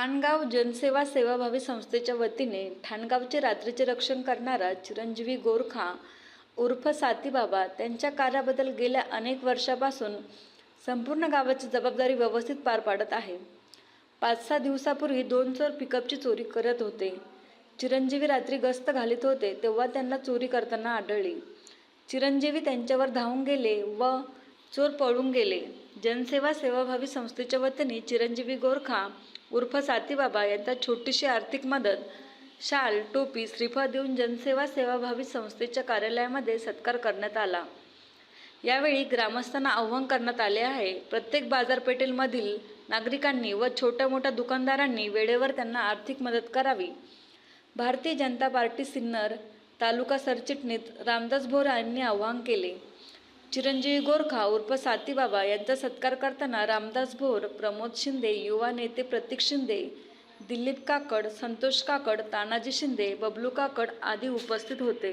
ठाणगाव जनसेवा सेवाभावी संस्थेच्या वतीने ठाणगावचे रात्रीचे रक्षण करणारा चिरंजीवी गोरखा उर्फ सातीबाबा त्यांच्या कार्याबद्दल गेल्या अनेक वर्षापासून संपूर्ण गावाची जबाबदारी व्यवस्थित पार पाडत आहे. पाच सहा दिवसापूर्वी दोन चोर पिकअपची चोरी करत होते. चिरंजीवी रात्री गस्त घालीत होते तेव्हा त्यांना चोरी करताना आढळली. चिरंजीवी त्यांच्यावर धावून गेले व चोर पळून गेले. जनसेवा सेवाभावी संस्थेच्या वतीने चिरंजीवी गोरखा उर्फ सातीबाबा यांचा छोटीशी आर्थिक मदत शाल टोपी श्रीफळ देऊन जनसेवा सेवाभावी संस्थेच्या कार्यालयामध्ये सत्कार करण्यात आला. यावेळी ग्रामस्थांना आव्हान करण्यात आले आहे. प्रत्येक बाजारपेठेमधील नागरिकांनी व छोट्या मोठ्या दुकानदारांनी वेळेवर त्यांना आर्थिक मदत करावी. भारतीय जनता पार्टी सिन्नर तालुका सरचिटणीस रामदास भोरा यांनी आवाहन केले. चिरंजीवी गोरखा उर्फ सातीबाबा यांचा सत्कार करताना रामदास भोर प्रमोद शिंदे युवा नेते प्रतीक शिंदे दिलीप काकड संतोष काकड तानाजी शिंदे बबलू काकड आदी उपस्थित होते.